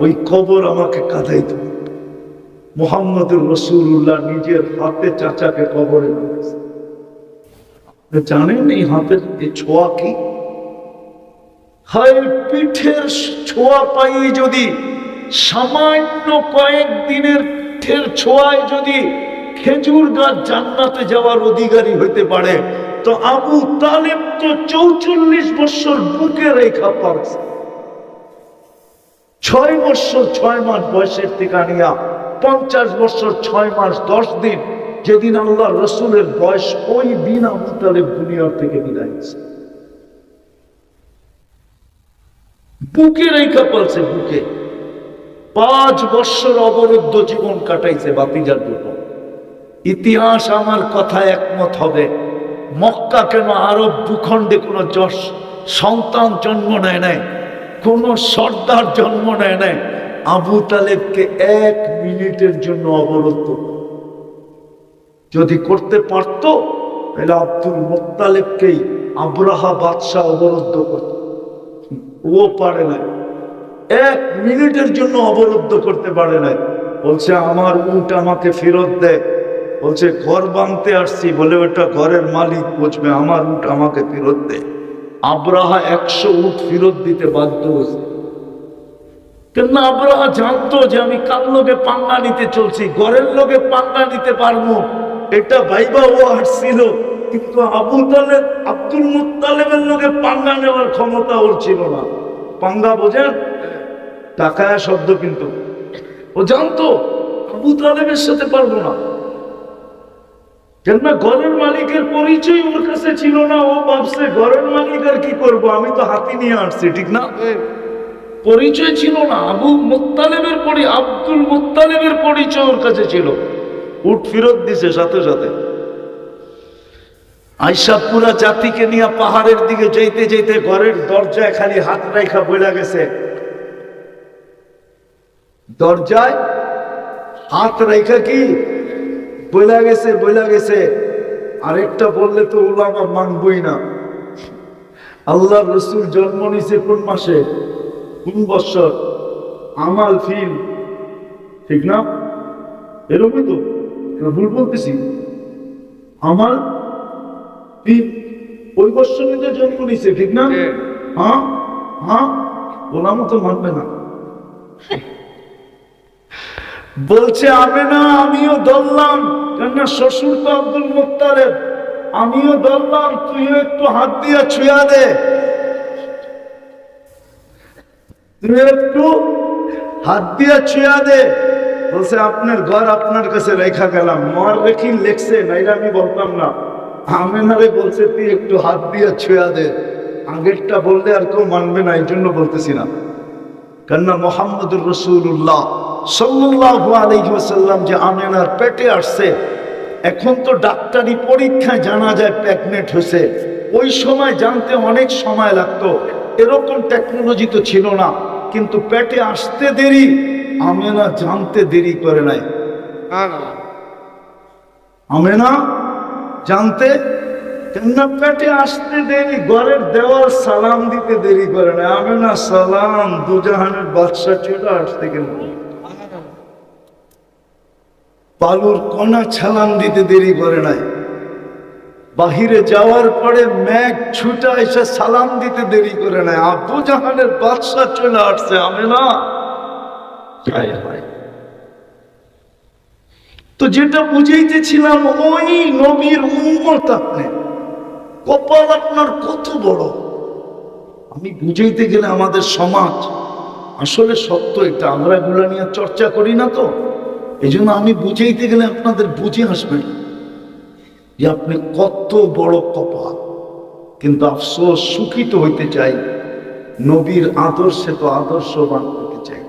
ওই কবর আমাকে কাঁদাই কাঁদাইত মোহাম্মদুর রসুল্লাহ নিজের হাতে চাচাকে কবরে জানেন এই হাতের এই ছোঁয়া কি? হায় পিঠের ছোঁয়া পাই যদি, সামান্য কয়েক দিনের পিঠের ছোঁয়ায় যদি খেজুর গাছ জান্নাতে যাওয়ার অধিকারী হইতে পারে, তো আবু তালেব তো চৌচল্লিশ বছর বুকে রেখা পারছে। ছয় বৎসর ছয় মাস বয়সের থেকে আনিয়া পঞ্চাশ বৎসর ছয় মাস দশ দিন যেদিন আল্লাহ রসুলের বয়স ওই দিন আবু দুনিয়ার থেকে বিদায় বুকে রেখা পালছে বুকে। পাঁচ বৎসর অবরুদ্ধ জীবন কাটাইছে বাতিজার জন্য। ইতিহাস আমার কথা একমত হবে। মক্কা কেন আরব ভূখণ্ডে কোনো যশ সন্তান জন্ম নেয় নাই? কোন সর্দার জন্ম নেয় নাই। আবু তালেবকে এক মিনিটের জন্য অবরুদ্ধ যদি করতে পারত, তাহলে আব্দুল মোত্তালেবকেই আব্রাহা বাদশাহ অবরুদ্ধ করত। ও পারে না এক মিনিটের জন্য অবরুদ্ধ করতে পারে না বলছে, আমার উট আমাকে ফেরত দেয় বলছে, ঘর বাঁধতে আসছি। বলে, ওটা ঘরের মালিক বুঝবে। আমার উট আমাকে ফেরত দেয় আব্রাহা একশো উট ফেরত দিতে বাধ্য হয়েছে। কেন আব্রাহা জানতো যে আমি কার লোকে পাঙ্গা নিতে চলছি, ঘরের লোকে পাঙ্গা নিতে পারব। এটা ভাইবা ও আসছিল কিন্তু আবু তালেব, আব্দুল মুতালেবের লোকে পাঙ্গা নেওয়ার ক্ষমতা ওর ছিল না। পাঙ্গা বোঝেন? টাকায় শব্দ কিন্তু। ও জানতো, আবু তালেবের সাথে পারব না। কেননা ঘরের মালিকের পরিচয় ওর কাছে ছিল না ও ভাবছে ঘরের মালিক আর কি করব আমি তো হাতি নিয়ে আসছি ঠিক না? পরিচয় ছিল না আবু মোত্তালেবের পরি আব্দুল মোত্তালেবের পরিচয় ওর কাছে ছিল। উঠ ফেরত দিছে সাথে সাথে। আইসা পুরা জাতিকে নিয়ে পাহাড়ের দিকে যেতে যেতে ঘরের দরজায় খালি হাত রেখা বইলা গেছে। দরজায় হাত রেখা কি? বইলা গেছে বইলা গেছে। আরেকটা বললে তো ওলামা মানবই না। আল্লাহ রসুল জন্ম নিছে কোন মাসে? কোন বৎসর? আমাল ফিল। ঠিক না? এরকমই তো। ভুল বলতেছি? আমাল ফিল ওই বৎসরে তো জন্ম নিছে ঠিক না? হ্যাঁ? হ্যাঁ? ওলামা তো মানবে না। বলছে, আমি না, আমিও ধরলাম কেননা শ্বশুর তো আব্দুল মুক্তারের আমিও ধরলাম তুইও একটু হাত দিয়ে ছুঁয়া দে। একটু হাত দিয়ে ছুঁয়া দে। বলছে, আপনার ঘর আপনার কাছে রেখা গেলাম। মর রেখি লেখছে, নাইলে আমি বলতাম না। আমেনারে বলছে, তুই একটু হাত দিয়ে ছুঁয়া দে। আগেরটা বললে আর কেউ মানবে না এই জন্য বলতেছি না। কেননা মোহাম্মদুর রসুল্লাহ যে আমেনার পেটে আসছে এখন তো ডাক্তারি পরীক্ষায় জানা যায় প্রেগনেন্ট হয়েছে। ওই সময় জানতে অনেক সময় লাগতো। এরকম টেকনোলজি তো ছিল না কিন্তু পেটে আসতে দেরি আমেনা জানতে দেরি করে নাই। আমেনা জানতে কেননা পেটে আসতে দেরি ঘরের দেওয়াল সালাম দিতে দেরি করে না আমেনা সালাম দুজাহানের বাদশা চলে আসতে গেল বালুর কণা ছালাম দিতে দেরি করে নাই। বাহিরে যাওয়ার পরে ম্যাগ ছুটা এসে সালাম দিতে দেরি করে নাই। আবু জাহানের বাদশা চলে আসছে, আমি না। তো যেটা বুঝাইতেছিলাম, ওই নবীর উন্মত আপনি। কপাল আপনার কত বড়। আমি বুঝাইতে গেলে আমাদের সমাজ, আসলে সত্য এটা, আমরা এগুলা নিয়ে চর্চা করি না তো। এই জন্য আমি বুঝাইতে গেলে আপনাদের বুঝে আসবেন যে আপনি কত বড় কপাল। কিন্তু আফসোস সুখিত হইতে চাই নবীর আদর্শে তো আদর্শবান হতে চাই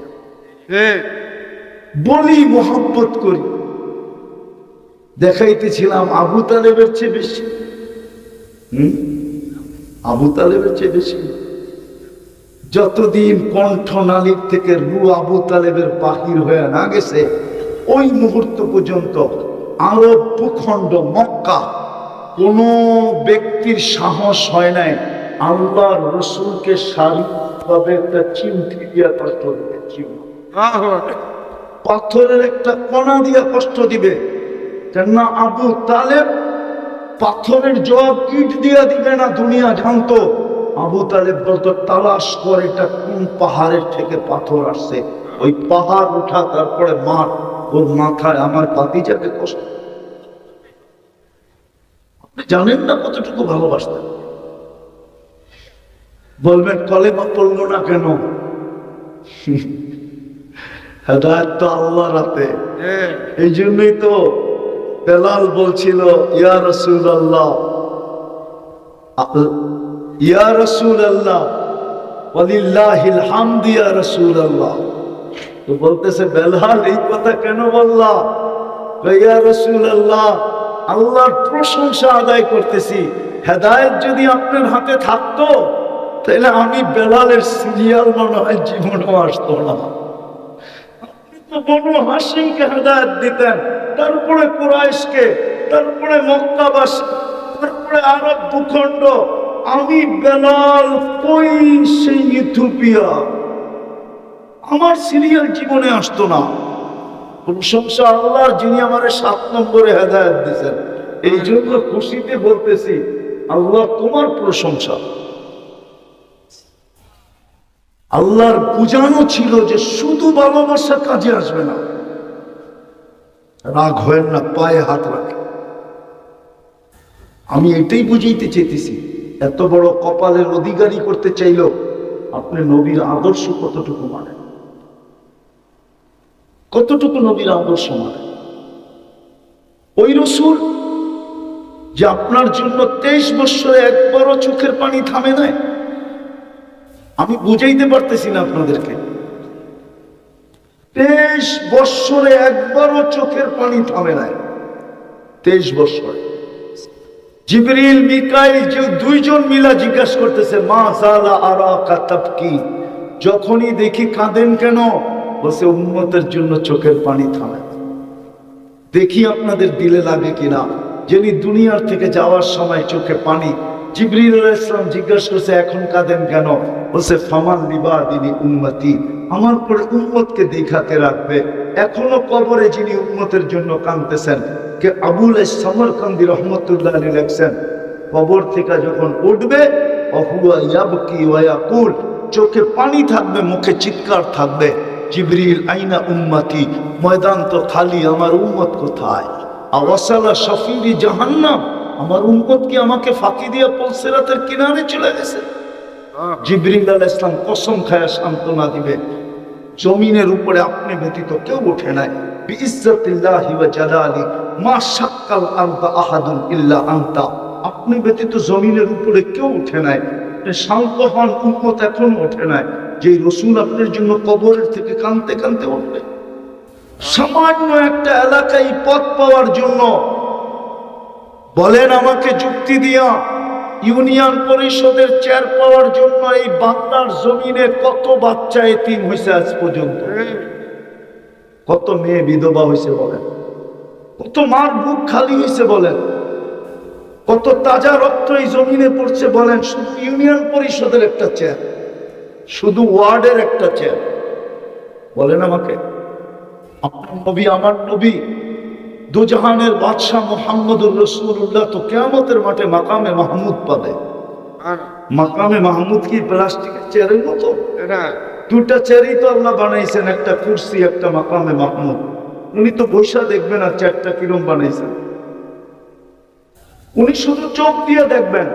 বলি মোহাব্বত করি। দেখাইতেছিলাম আবু তালেবের চেয়ে বেশি। হুম? আবু তালেবের চেয়ে বেশি। যতদিন কণ্ঠনালীর থেকে রু আবু তালেবের বাহির হয়ে না গেছে ওই মুহূর্ত পর্যন্ত আরব ভূখণ্ড মক্কা, কোন ব্যক্তির সাহস হয় নাই। আল্লাহ রসুলকে শারীরিকভাবে একটা চিমটি দিয়া কষ্ট চিহ্ন পাথরের একটা কণা দিয়ে কষ্ট দিবে। কেননা আবু তালেব পাথরের জবাব ইট দিয়া দিবে না, দুনিয়া জানতো। আবু তালেব বলতো, তালাশ কর, এটা কোন পাহাড়ের থেকে পাথর আসছে? ওই পাহাড় উঠা, তারপরে মার ওর মাথায় আমার পাতি পাতিজাকে কষ্ট। আপনি জানেন না কতটুকু ভালোবাসতেন বলবেন কলেমা পড়ল না কেন? হেদায়ত তো আল্লাহর হাতে। এই জন্যই তো বেলাল বলছিল ইয়া রসুল আল্লাহ ইয়া রসুল আল্লাহ ওয়ালিল্লাহিল হামদ ইয়া রসুল আল্লাহ তো বলতেছে বেলাল এই কথা কেন বললা? ইয়া রসুল আল্লাহ আল্লাহর প্রশংসা আদায় করতেছি। হেদায়েত যদি আপনার হাতে থাকতো, তাহলে আমি বেলালের সিরিয়াল মনে হয় জীবনেও আসতো না। তো বনু হাসিমকে হেদায়ত দিতেন, তারপরে কুরাইশকে, তারপরে মক্কাবাসী, তারপরে আরব ভূখণ্ড। আমি বেলাল কই সেই ইথিওপিয়া? আমার সিরিয়াল জীবনে আসতো না। প্রশংসা আল্লাহর যিনি আমার সাত নম্বরে হেদায়ত দিয়েছেন। এই জন্য খুশিতে বলতেছি, আল্লাহ তোমার প্রশংসা। আল্লাহর বুঝানো ছিল যে শুধু ভালোবাসা কাজে আসবে না। রাগ হয় না, পায়ে হাত রাখে আমি এটাই বুঝাইতে চেয়েছি এত বড় কপালের অধিকারী করতে চাইল আপনি নবীর আদর্শ কতটুকু মানে কতটুকু নবীর আদর্শ মানে? ওই রসুল যে আপনার জন্য তেইশ বৎসরে একবারও চোখের পানি থামে নাই? আমি বুঝাইতে পারতেছি না আপনাদেরকে। তেইশ বৎসরে একবারও চোখের পানি থামে নাই। তেইশ বৎসরে জিবরিল, মিকাইল যে দুইজন মিলা জিজ্ঞাসা করতেছে, মা জালা আরা কাতাব কি যখনই দেখি কাঁদেন কেন? বসে উন্মতের জন্য চোখের পানি থামে দেখি আপনাদের দিলে লাগে কিনা। যিনি দুনিয়ার থেকে যাওয়ার সময় চোখে পানি, জিবরিল জিজ্ঞাসা করছে, এখন কাঁদেন কেন? বলছে, ফামান লিবা দিনী উম্মতি, আমার পরে উম্মতকে দেখাতে রাখবে। এখনও কবরে যিনি উম্মতের জন্য কাঁদতেছেন, কে আবুল সমরকান্দি রহমতুল্লাহ আলী লেখছেন, কবর থেকে যখন উঠবে অহুয়া ইয়াবকি ওয়া ইয়াকুল, চোখে পানি থাকবে, মুখে চিৎকার থাকবে। জিবরিল আইনা উম্মাতি? ময়দান তো খালি আমার উম্মত কোথায়? আওয়াসালা শফিরি জাহান্নাম আমার উম্মত কি আমাকে ফাঁকি দিয়ে পলসেরাতের কিনারে চলে গেছে? জিবরিল আল ইসলাম কসম খায়া সান্ত্বনা দিবে জমিনের উপরে আপনি ব্যতীত কেউ ওঠে নাই। বিইজ্জতিল্লাহি ওয়া জালালি মা শাক্কাল আনতা আহাদুন ইল্লা আনতা। আপনি ব্যতীত জমিনের উপরে কেউ উঠে নাই। শান্ত হন উম্মত এখনও ওঠে নাই। যে রসুল আপনার জন্য কবরের থেকে কানতে কানতে উঠবে। সামান্য একটা এলাকায় পথ পাওয়ার জন্য বলেন আমাকে যুক্তি দিয়া, ইউনিয়ন পরিষদের চেয়ার পাওয়ার জন্য এই বাংলার জমিনে কত বাচ্চা এতিম হয়েছে আজ পর্যন্ত? কত মেয়ে বিধবা হয়েছে বলেন। কত মার বুক খালি হয়েছে বলেন। কত তাজা রক্ত এই জমিনে পড়ছে বলেন। ইউনিয়ন পরিষদের একটা চেয়ার। শুধু ওয়ার্ডের একটা চেয়ার বলেন আমাকে। আপনার নবী আমার নবী দুজাহানের বাদশাহ মোহাম্মদুর রসুল্লাহ তো কেয়ামতের মাঠে মাকামে মাহমুদ পাবে। মাকামে মাহমুদ কি প্লাস্টিকের চেয়ারের মতো? দুটা চেয়ারই তো আল্লাহ বানাইছেন একটা কুর্সি একটা মাকামে মাহমুদ। উনি তো বৈশা দেখবেন আর চারটা কিরম বানাইছেন। উনি শুধু চোখ দিয়ে দেখবেন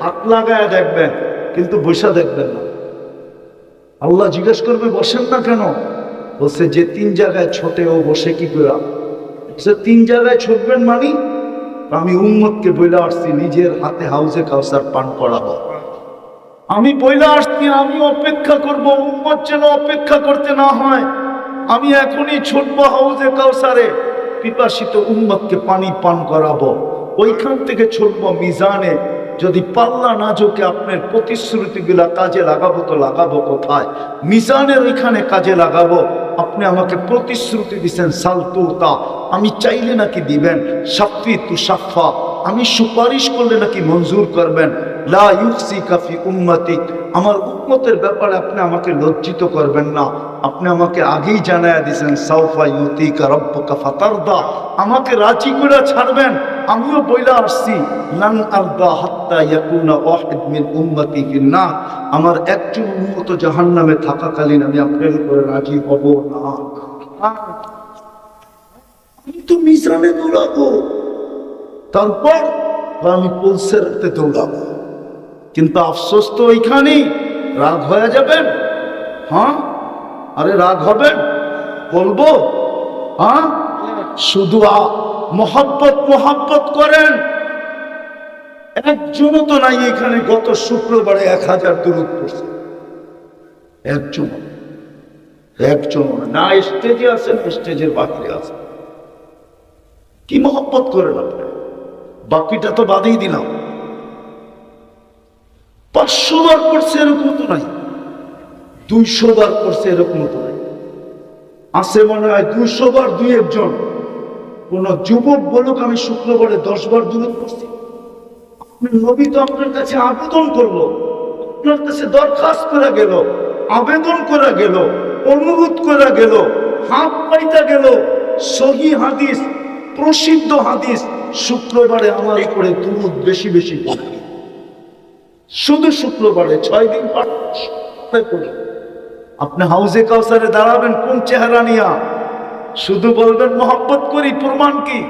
হাত লাগায় দেখবেন কিন্তু বৈশা দেখবেন না। আল্লাহ জিজ্ঞেস করবে, বসেন না কেন? বলছে, যে তিন জায়গায় ছোটে ও বসে কি করে সে তিন জায়গায় ছুটবেন মানি? আমি উম্মতকে বইলে আসছি, নিজের হাতে হাউসে কাউসার পান করাবো। আমি বইলে আসছি, আমি অপেক্ষা করব, উম্মত যেন অপেক্ষা করতে না হয়। আমি এখনই ছুটবো হাউসে কাউসারে, পিপাসিত উম্মতকে পানি পান করাবো। ওইখান থেকে ছুটবো মিজানে যদি পাল্লা না ঝোঁকে আপনার প্রতিশ্রুতিগুলা কাজে লাগাবো তো লাগাবো কোথায়? মিজানের ওইখানে কাজে লাগাবো। আপনি আমাকে প্রতিশ্রুতি দিচ্ছেন সালতুতা আমি চাইলে নাকি দিবেন, সাফি তু সাফা। আমি সুপারিশ করলে নাকি মঞ্জুর করবেন। লা ইউসিকা ফি উম্মতি। আমার উম্মতের ব্যাপারে আপনি আমাকে লজ্জিত করবেন না। আপনি আমাকে আগেই জানায়া দিয়েছেন, সাউফা ইউতিকা রব্বুকা ফাতারদা। আমাকে রাজি করে ছাড়বেন, আমিও বইলা আসছি। আমার একজন উম্মত জাহান্নামে থাকাকালীন আমি আপনার উপরে রাজি হব না। আমি তো দৌড়াবো। তারপর আমি পুলসেরাতে দৌড়াবো। কিন্তু আফসোস তো ওইখানেই। রাগ হয়ে যাবেন হ্যাঁ? আরে রাগ হবেন বলব? হ্যাঁ? শুধু মহব্বত মহব্বত করেন। একজনও তো নাই এখানে, গত শুক্রবারে এক হাজার দূরত পড়ছে। একজন একজন না স্টেজে আছেন স্টেজের বাহিরে আছেন কি মহব্বত করেন আপনি? বাকিটা তো বাদেই দিলাম। পাঁচশো বার করছে এরকম তো নাই। দুইশো বার করছে এরকম তো নাই। আছে মনে হয় দুইশো বার দুই একজন। কোন যুবক বলুক, আমি শুক্রবারে দশ বার দূরত করছি নবী তো আপনার কাছে আবেদন করল। আপনার কাছে দরখাস্ত করে গেল, আবেদন করে গেল, অনুরোধ করে গেল, হাত পাইতে গেল। সহি হাদিস, প্রসিদ্ধ হাদিস, শুক্রবারে আমার উপরে দুধ বেশি বেশি শুধু শুক্রবারে ছয় দিন আপনি হাউজে কাউসারে দাঁড়াবেন কোন চেহারা নিয়া? শুধু বলবেন মোহাম্মত করি, প্রমাণ কি?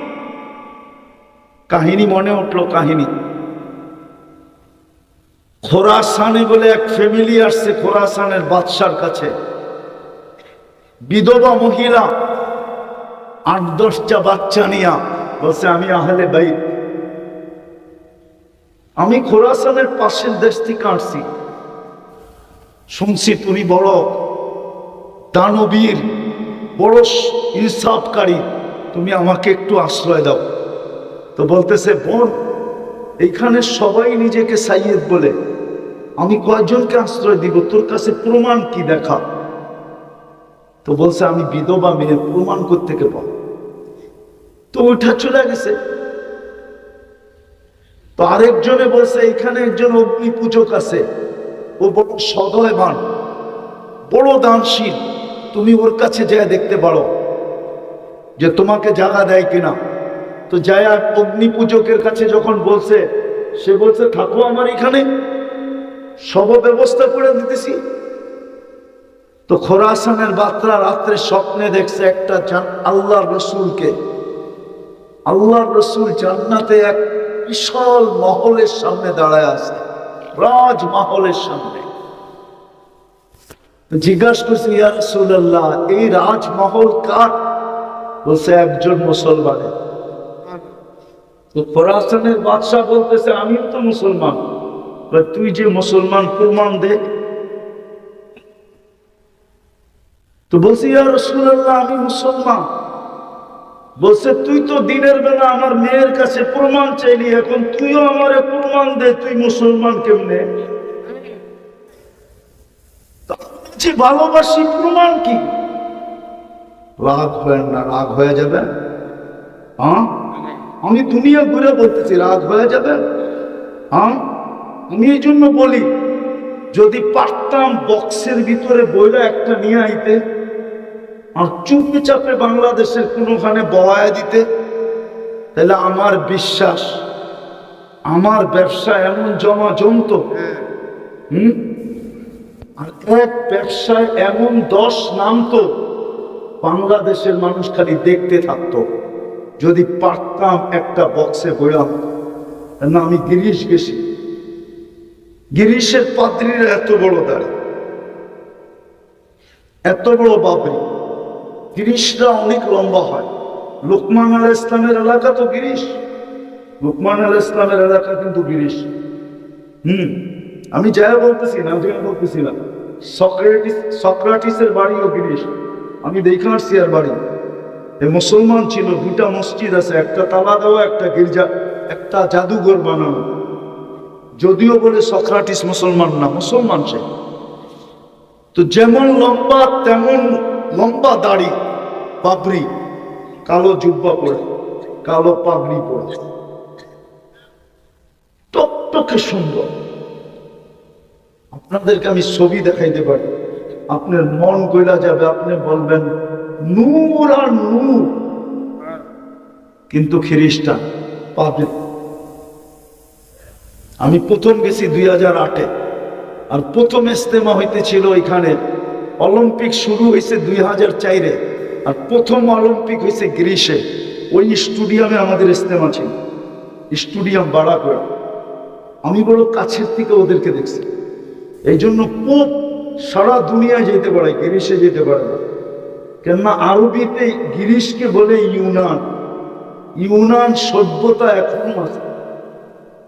কাহিনী মনে উঠল কাহিনী। খোরাসানে বলে এক ফ্যামিলি আসছে খোরাসানের বাদশার কাছে। বিধবা মহিলা, আট দশটা বাচ্চা নিয়া, বলছে, আমি আহলে বাই আমি খোরাসানের পাশের দেশ থেকে আসছি। শুনছি তুমি বড় দানবীর, বড় ইনসাফকারী, তুমি আমাকে একটু আশ্রয় দাও। তো বলতেছে, বোন, এইখানে সবাই নিজেকে সাইয়েদ বলে। আমি কয়েকজনকে আশ্রয় দিব? তোর কাছে প্রমাণ কি দেখা? তো বলছে, আমি বিধবা মেয়ে প্রমাণ করতে পাবো তো ওইটা চলে গেছে। তো আরেকজনে বলছে, এখানে একজন অগ্নি পূজক আছে। ও বড় সদয়বান, বড় দানশীল। তুমি ওর কাছে যায় দেখতে পারো যে তোমাকে জায়গা দেয় কিনা। তো জায়া অগ্নি পূজকের কাছে যখন বলছে, সে বলছে থাকো আমার এখানে সব ব্যবস্থা করে দিতেছি। তো খোরাসানের বাত্রা রাত্রে স্বপ্নে দেখছে একটা আল্লাহর রসুলকে। আল্লাহর রসুল জান্নাতে এক বিশাল মহলের সামনে দাঁড়ায় আছে রাজ মহলের সামনে জিজ্ঞাসা করছি, ইয়া রসুল্লাহ এই রাজমহল কার? বলছে, একজন মুসলমানের। তো খোরাসানের বাদশাহ বলতেছে, আমিও তো মুসলমান। তুই যে মুসলমান, প্রমাণ দে। তো বলছি, ইয়া রসুল্লাহ আমি মুসলমান। বলছে, তুই তো দিনের বেলা আমার মেয়ের কাছে প্রমাণ চাইলি, এখন তুইও আমার প্রমাণ দে, তুই মুসলমান কেমনে? যে ভালোবাসি প্রমাণ কি? রাগ হয় না, রাগ হয়ে যাবে? হ্যাঁ? আমি দুনিয়া ঘুরে বলতেছি, রাগ হয়ে যাবে? হ্যাঁ? আমি এই জন্য বলি, যদি পারতাম বক্সের ভিতরে বইলা একটা নিয়ে আইতে আর চুপে চাপে বাংলাদেশের কোনোখানে বয়া দিতে, তাহলে আমার বিশ্বাস, আমার ব্যবসা এমন জমা জমত আর এক ব্যবসায় এমন দশ নামতো বাংলাদেশের মানুষ খালি দেখতে থাকতো। যদি পারতাম একটা বক্সে বইলাম না, আমি গিরিশ গেছি। গিরিশের পাদ্রিরা এত বড় দাঁড়ি, এত বড় বাবরি। গিরিশরা অনেক লম্বা হয়। লোকমান আল ইসলামের এলাকা তো গিরিশ। লোকমান আল ইসলামের এলাকা কিন্তু গিরিশ। হুম, আমি যাই বলতেছি না, ওদিকে বলতেছি না। সক্রেটিস, সক্রাটিসের বাড়িও গিরিশ। আমি দেখে আসছি আর বাড়ি। এ মুসলমান ছিল, দুটা মসজিদ আছে, একটা তালা দেওয়া, একটা গির্জা, একটা জাদুঘর বানানো। যদিও বলে সক্রাটিস মুসলমান না, মুসলমান সে। তো যেমন লম্বা, তেমন লম্বা দাড়ি। পাবড়ি কালো জুব্বা পরে, কালো পাগড়ি পরে। টকটকে সুন্দর। আপনাদেরকে আমি ছবি দেখাইতে পারি। আপনার মন গইলা যাবে, আপনি বলবেন, নূর আর নূর। কিন্তু খ্রিস্টান পাবে আমি প্রথম গেছি দুই হাজার আটে। আর প্রথম ইস্তেমা হইতেছিল এখানে অলিম্পিক শুরু হয়েছে দুই হাজার চাইরে। আর প্রথম অলিম্পিক হয়েছে গ্রীষে ওই স্টুডিয়ামে আমাদের ইস্তেমা ছিল। স্টুডিয়াম বাড়া করে। আমি বড় কাছের থেকে ওদেরকে দেখছি। এই জন্য পোপ সারা দুনিয়ায় যেতে পারে গ্রীষে যেতে পারে না। কেননা আরবিতে গিরিশকে বলে ইউনান। ইউনান সভ্যতা এখনও আছে।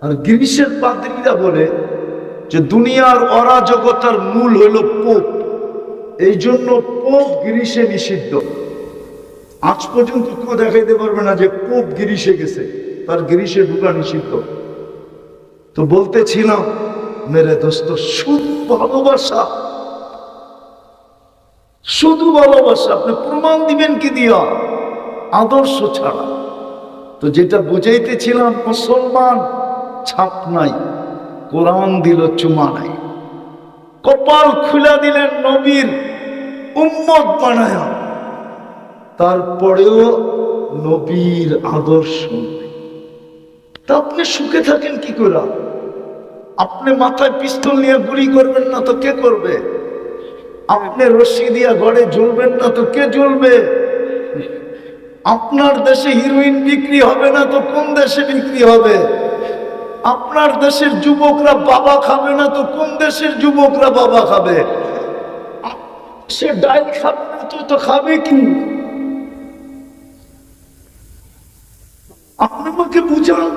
আর গ্রীষের পাদ্রীরা বলে যে, দুনিয়ার অরাজকতার মূল হইল পোপ। এই জন্য পোপ গ্রীষে নিষিদ্ধ। আজ পর্যন্ত কেউ দেখাইতে পারবে না যে পোপ গিরিশে গেছে। তার গিরিশে ঢুকা নিষিদ্ধ। তো বলতেছিলাম মেরে দোস্ত, শুধু ভালোবাসা। শুধু ভালোবাসা, আপনি প্রমাণ দিবেন কি দিয়া? আদর্শ ছাড়া। তো যেটা বুঝাইতেছিলাম, মুসলমান ছাপ নাই, কোরআন দিল চুমা নাই। কপাল খুলে দিলেন নবীর উম্মত বানায়া। তারপরেও নবীর আদর্শ তা আপনি সুখে থাকেন কি করে? আপনি মাথায় পিস্তল নিয়ে গুলি করবেন না তো কে করবে? আপনি রশি দিয়া ঘরে জ্বলবেন না তো কে জ্বলবে? আপনার দেশে হিরোইন বিক্রি হবে না তো কোন দেশে বিক্রি হবে? আপনার দেশের যুবকরা বাবা খাবে না তো কোন দেশের যুবকরা বাবা খাবে? সে ডাইল খাবে না তো খাবে কি? আমাকে বুঝান?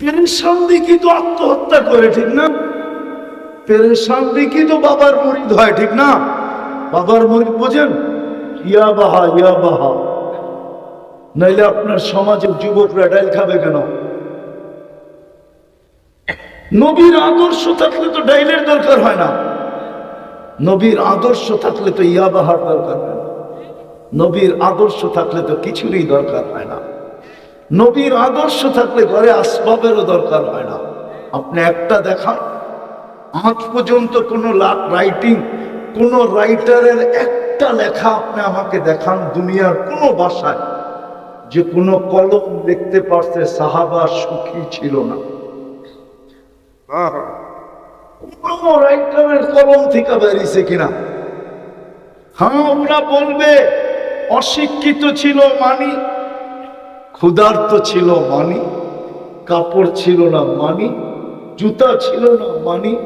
পেরেশান দেখি তো আত্মহত্যা করে, ঠিক না? পেরেশান দেখি তো বাবার মরিদ হয়, ঠিক না? বাবার মরিদ বোঝেন? ইয়া বাহা ইয়া বাহা। নাইলে আপনার সমাজের যুবকরা ডাইল খাবে কেন? নবীর আদর্শ থাকলে তো ডাইলের দরকার হয় না। নবীর আদর্শ থাকলে তো ইয়া বাহার দরকার হয় নবীর আদর্শ থাকলে তো কিছুরই দরকার হয় না। নবীর আদর্শ থাকলে ঘরে আসবাবেরও দরকার হয় না। আপনি একটা দেখান আজ পর্যন্ত কোনো রাইটিং কোন রাইটারের একটা লেখা আপনি আমাকে দেখান দুনিয়ার কোনো ভাষায় যে কোনো কলম দেখতে পারছে সাহাবা সুখী ছিল না। কোনো রাইটারের কলম থেকে বেরিয়েছে কিনা? হ্যাঁ ওরা বলবে অশিক্ষিত ছিল মানি, ক্ষুধার্ত ছিল মানি, কাপড় ছিল না মানি, জুতা ছিল না মানি,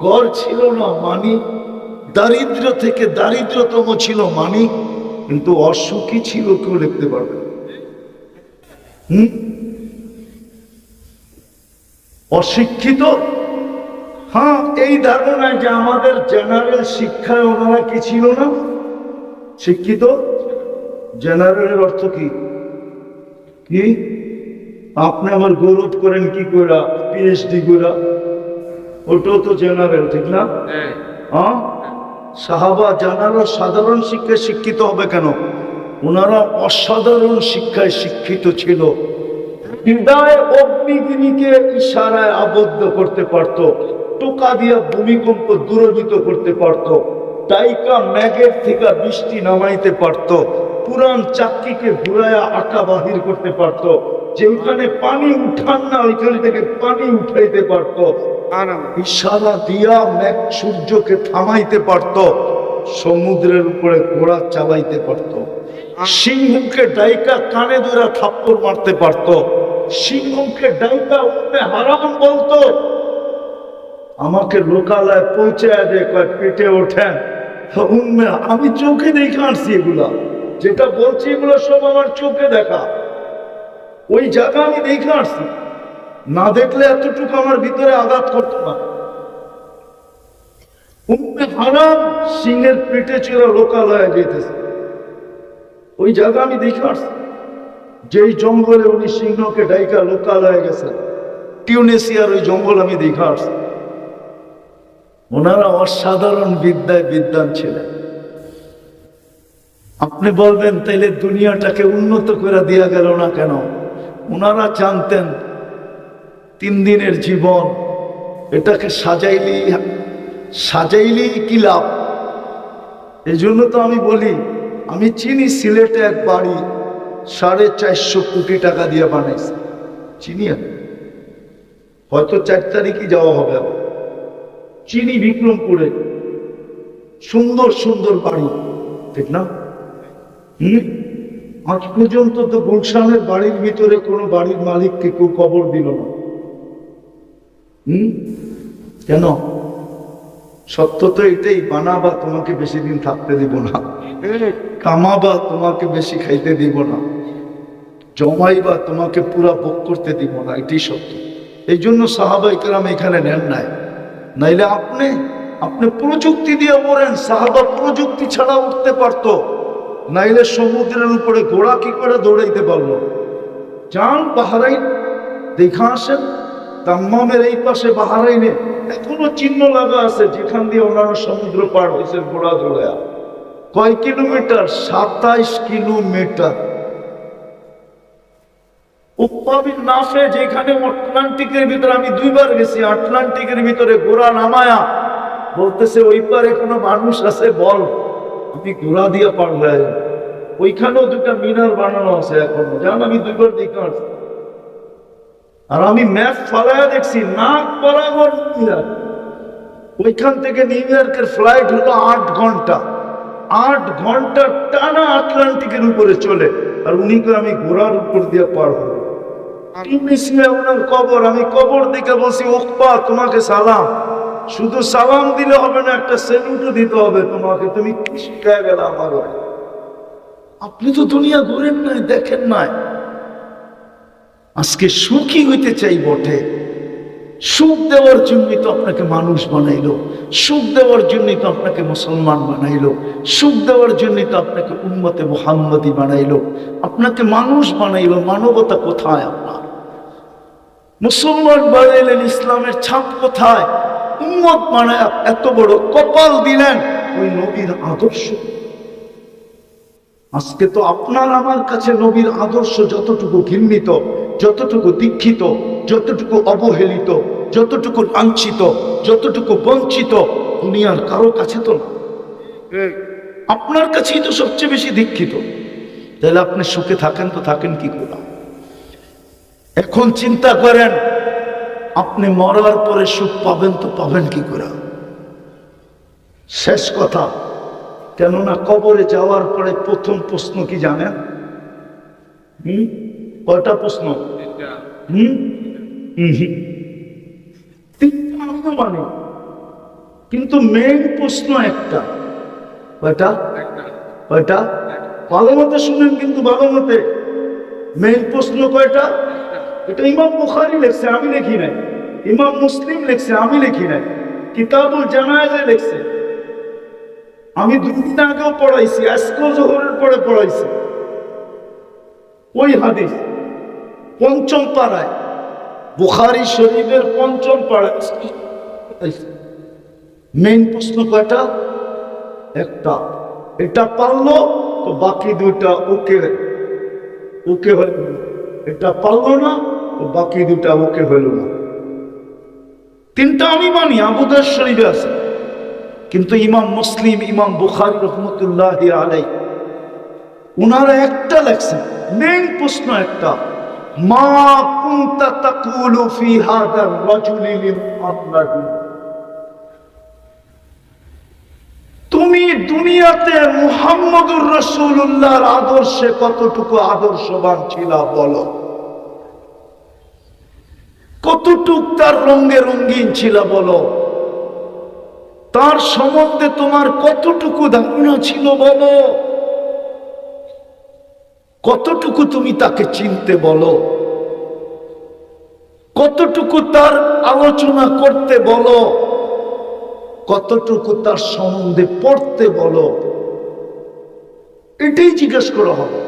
ঘর ছিল না মানি, দারিদ্র থেকে দারিদ্রতম ছিল মানি, কিন্তু অসুখী ছিল কেউ লিখতে পারবে। হুম? অশিক্ষিত? হ্যাঁ এই ধারণায় যে আমাদের জেনারেল শিক্ষায় ওনারা কি ছিল না? শিক্ষিত? জেনারেলের অর্থ কি? কি? আপনি আমার গৌরব করেন কি কইরা? পিএইচডি কইরা? ওটাও তো জেনারেল ঠিক না? হ্যাঁ। সাহাবা জানারও সাধারণ শিক্ষায় শিক্ষিত হবে কেন? ওনারা অসাধারণ শিক্ষায় শিক্ষিত ছিল। হৃদয় অগ্নিগিরিকে ইশারায় আবদ্ধ করতে পারত। টোকা দিয়া ভূমিকম্প দূরবিত করতে পারত। টাইকা ম্যাগের থেকে বৃষ্টি নামাইতে পারত পুরান চাকরিকে ঘুরায়া আটা বাহির করতে পারত যেখানে পানি উঠান না ওইখান থেকে পানি উঠাইতে পারত। ইশারা দিয়া ম্যাগ সূর্যকে থামাইতে পারত সমুদ্রের উপরে ঘোড়া চালাইতে পারত। সিংহকে ডাইকা কানে ধরে থাপ্পড় মারতে পারত। সিংহকে ডাইকা উঠে হারাম বলতো। আমাকে লোকালয় পৌঁছে দে কয় পেটে ওঠেন। আমি চোখে দেখে আসছি এগুলা। যেটা বলছি এগুলো সব আমার চোখে দেখা। ওই জায়গা আমি দেখে আসছি না দেখলে এতটুকু আমার ভিতরে আঘাত করতো না সিংহের পেটে ছিল লোকালয়ে যেতেছে। ওই জায়গা আমি দেখে আসছি যেই জঙ্গলে উনি সিংহকে ডাইকা লোকালয়ে গেছেন। টিউনেসিয়ার ওই জঙ্গল আমি দেখে আসছি ওনারা অসাধারণ বিদ্যায় বিদ্যান ছিলেন আপনি বলবেন, তাইলে দুনিয়াটাকে উন্নত করে দেয়া গেল না কেন ওনারা জানতেন, তিন দিনের জীবন, এটাকে সাজাইলি সাজাইলেই কি লাভ এই জন্য তো আমি বলি, আমি চিনি সিলেটে এক বাড়ি সাড়ে চারশো কোটি টাকা দিয়ে বানাইছে চিনি। হয়তো চার তারিখই যাওয়া হবে আবার। চিনি বিক্রমপুরে। সুন্দর সুন্দর বাড়ি। ঠিক না? হুম? আজ পর্যন্ত তো গুলশানের বাড়ির ভিতরে কোনো বাড়ির মালিককে কেউ কবর দিল না। হুম? কেন? সত্য তো এটাই বানাবা তোমাকে বেশি দিন থাকতে দিব না। কামাবা তোমাকে বেশি খাইতে দিব না। জমাইবা তোমাকে পুরা ভোগ করতে দিব না এটাই সত্য। এই জন্য সাহাবাই কেরাম এখানে নেন নাই। নাইলে আপনি আপনি প্রযুক্তি দিয়ে বলেন সাহাবা প্রযুক্তি ছাড়া উঠতে পারতো। নাইলে সমুদ্রের উপরে ঘোড়া কি করে দৌড়াইতে পারল? যান, বাহারাইন, দেখা আসেন। তাম্মামের এই পাশে বাহারাইনে এখনও চিহ্ন লাগা আছে, যেখান দিয়ে ওনারা সমুদ্র পার হয়েছেন ঘোড়া দৌড়া কয় কিলোমিটার? সাতাইশ কিলোমিটার। উপ্পাবিন নাফে যেখানে আটলান্টিকের ভিতরে আমি দুইবার গেছি, আটলান্টিকের ভিতরে ঘোড়া নামায়া বলতেছে ওই পারে কোনো মানুষ আছে, বল, আমি ঘোড়া দিয়ে পার ওইখানেও দুটা মিনার বানানো আছে এখন। জান, আমি দুইবার দেখে আর আমি ম্যাপ ফালায়া দেখছি, নাক বরাবর মিনার ওইখান থেকে নিউ ইয়র্কের ফ্লাইট হলো আট ঘণ্টা। আট ঘণ্টা টানা আটলান্টিকের উপরে চলে, আর উনিকে আমি ঘোড়ার উপর দিয়ে পার হব। শুধু সালাম দিলে হবে না, একটা দিতে হবে তোমাকে। তুমি কি আমার আপনি তো দুনিয়া ঘুরেন নাই, দেখেন নাই। আজকে সুখী হইতে চাই বটে। সুখ দেওয়ার জন্যই তো আপনাকে মানুষ বানাইলো। সুখ দেওয়ার জন্যই তো আপনাকে মুসলমান বানাইলো। সুখ দেওয়ার জন্যই তো আপনাকে উন্মতে মোহাম্মদী বানাইলো। আপনাকে মানুষ বানাইলো, মানবতা কোথায় আপনার? মুসলমান বানাইলেন, ইসলামের ছাপ কোথায়? উম্মত বানায় এত বড় কপাল দিলেন ওই নবীর আদর্শ। আজকে তো আপনার আমার কাছে নবীর আদর্শ যতটুকু ঘৃণিত যতটুকু দীক্ষিত যতটুকু অবহেলিত যতটুকু লাঞ্ছিত যতটুকু বঞ্চিত দুনিয়ার কারও কাছে তো না। আপনার কাছেই তো সবচেয়ে বেশি দীক্ষিত। তাহলে আপনি সুখে থাকেন তো থাকেন কি করে? এখন চিন্তা করেন আপনি মরার পরে সুখ পাবেন তো পাবেন কি করে? শেষ কথা। কেননা কবরে যাওয়ার পরে প্রথম প্রশ্ন কি জানেন? হুম? কয়টা প্রশ্ন? হুম। তিনটা আমিও মানি? কিন্তু মেইন প্রশ্ন একটা। কয়টা? কয়টা? ভালো মতে শুনেন কিন্তু ভালো মতে। মেইন প্রশ্ন কয়টা? এটা ইমাম বুখারি লেখছে আমি লিখি নাই। ইমাম মুসলিম লেখছে আমি লিখি নাই। কিতাবুল জানায়াজে লেখছে। আমি দুদিন আগেও পড়াইছি, আজকেও জোহরের পরে পড়াইছি। ওই হাদিস, পঞ্চম পাড়ায়, বুখারি শরীফের পঞ্চম পাড়ায় মেইন প্রশ্ন কয়টা? একটা, এটা পারল, তো বাকি দুইটা ওকে ওকে হইল এটা পারল না, তো বাকি দুটা ওকে হইল না। তিনটা আমি মানি আবুদার শরীফে আছে। কিন্তু ইমাম মুসলিম, ইমাম বুখারি রহমতুল্লাহ আলাই উনারা একটা লেখছেন মেন প্রশ্ন একটা, মা কুনতা তাকুলু ফি হাদার রাজুলি লিল তুমি দুনিয়াতে মুহাম্মদুর রসুল্লাহর আদর্শে কতটুকু আদর্শবান ছিল বলো? কতটুক তার রঙে রঙিন ছিল বলো? তার সম্বন্ধে তোমার কতটুকু ধারণা ছিল বলো? কতটুকু তুমি তাকে চিনতে বলো? কতটুকু তার আলোচনা করতে বলো? কতটুকু তার সম্বন্ধে পড়তে বলো? এটাই জিজ্ঞেস করা হবে।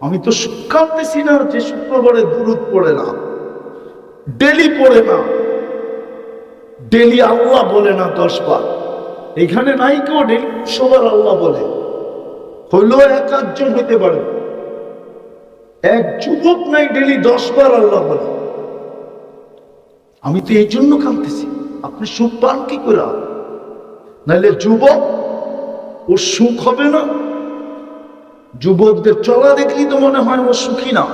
আমি তো শুকানতেছি না যে শুক্রবারে দূরত পড়ে না, ডেলি পড়ে না। ডেলি আল্লাহ বলে না দশ বার এখানে নাই কেউ ডেলি, সবার আল্লাহ বলে। হইলেও এক আধজন হইতে পারে। এক যুবক নাই, ডেলি দশ বার আল্লাহ বলে। আমি তো এই জন্য কাঁদতেছি, আপনি সুখ পান কি করে? নাহলে যুবক ওর সুখ হবে না। যুবকদের চলা দেখলেই তো মনে হয় ও সুখী না।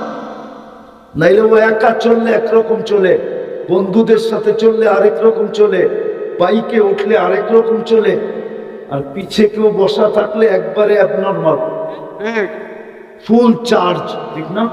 নাইলে ও একা চললে, একরকম চলে। বন্ধুদের সাথে চললে আরেক রকম চলে বাইকে উঠলে আরেক রকম চলে আর পিছে কেউ বসা থাকলে একবারে অ্যাবনর্মাল ফুল চার্জ ঠিক না?